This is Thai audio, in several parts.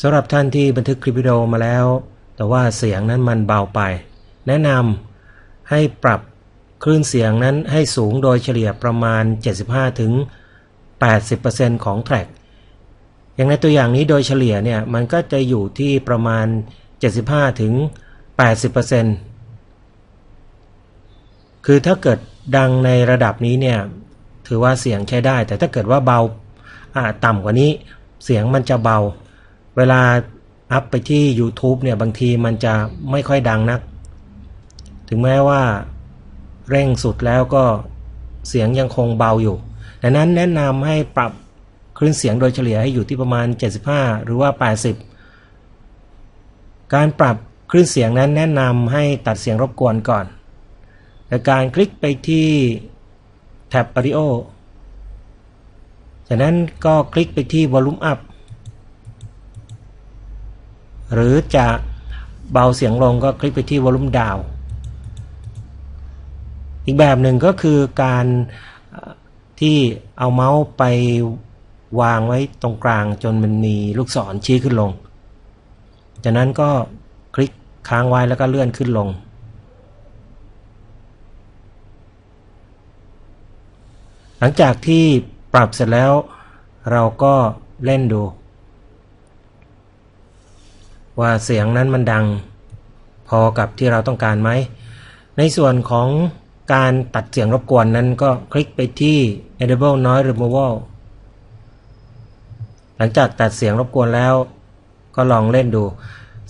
สำหรับท่านที่บันทึกคลิปวิดีโอมาแล้ว แต่ว่าเสียงนั้นมันเบาไป แนะนำให้ปรับคลื่นเสียงนั้นให้สูงโดยเฉลี่ยประมาณ 75ถึงของแทร็กอย่างในตัวอย่างนี้โดยเฉลี่ยเนี่ยมันก็จะอยู่ที่ประมาณ 75ถึงคือถ้าเกิดดังในระดับนี้เนี่ยถือว่าเสียงใช้ได้ แต่ถ้าเกิดว่าเบาต่ำกว่านี้เสียงมันจะเบา เวลาอัพไปที่ YouTube เนี่ยบางทีมันจะไม่ค่อยดังนัก ถึงแม้ว่าเร่งสุดแล้วก็เสียงยังคงเบาอยู่ดังนั้นแนะนำให้ปรับคลื่นเสียงโดยเฉลี่ยให้อยู่ที่ประมาณ 75 หรือว่า 80 การปรับคลื่นเสียงนั้นแนะนำให้ตัดเสียงรบกวนก่อนโดยการคลิกไปที่แท็บ Audio จากนั้นก็คลิกไปที่ Volume Up หรือจะเบาเสียงลงก็คลิกไปที่ Volume Down อีกแบบหนึ่งก็คือการที่เอาเมาส์ไปวางไว้ตรงกลางจนมันมีลูกศรชี้ขึ้นลง จากนั้นก็คลิกค้างไว้แล้วก็เลื่อนขึ้นลง หลังจากที่ปรับเสร็จแล้วเราก็เล่นดู ว่าเสียงนั้นมันดังพอกับที่เราต้องการไหม ในส่วนของการตัดเสียงรบกวนนั้นก็คลิกไปที่ Enable Noise Removal หลังจากตัดเสียงรบกวนแล้ว ก็ลองเล่นดู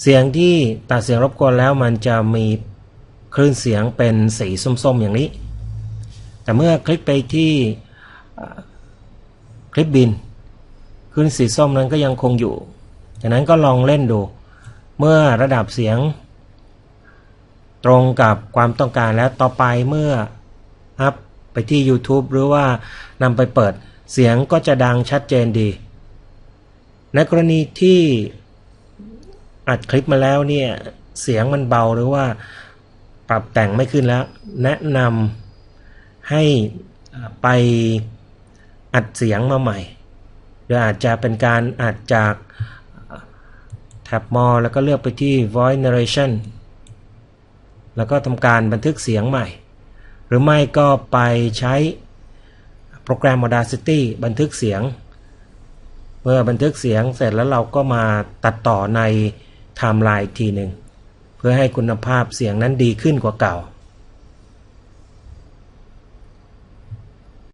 เสียงที่ตัดเสียงรบกวนแล้วมันจะมีคลื่นเสียงเป็นสีส้มๆอย่างนี้ แต่เมื่อคลิกไปที่คลิปบินคลื่นสีส้มนั้นก็ยังคงอยู่จากนั้นก็ลองเล่นดู เมื่อระดับเสียง ตรงกับความต้องการแล้วต่อไปเมื่ออัพไปที่ YouTube หรือว่านำไปเปิดเสียงก็จะดังชัดเจนดี ในกรณีที่อัดคลิปมาแล้วเนี่ยเสียงมันเบาหรือว่าปรับแต่งไม่ขึ้นแล้ว แนะนำให้ไปอัดเสียงมาใหม่หรืออาจจะเป็นการอัดจาก แท็บมอแล้วก็เลือกไปที่ voice narration แล้วก็ทำการบันทึกเสียงใหม่ หรือไม่ก็ไปใช้โปรแกรม Audacity บันทึกเสียง เมื่อบันทึกเสียงเสร็จแล้วเราก็มาตัดต่อในไทม์ไลน์ทีหนึ่ง เพื่อให้คุณภาพเสียงนั้นดีขึ้นกว่าเก่า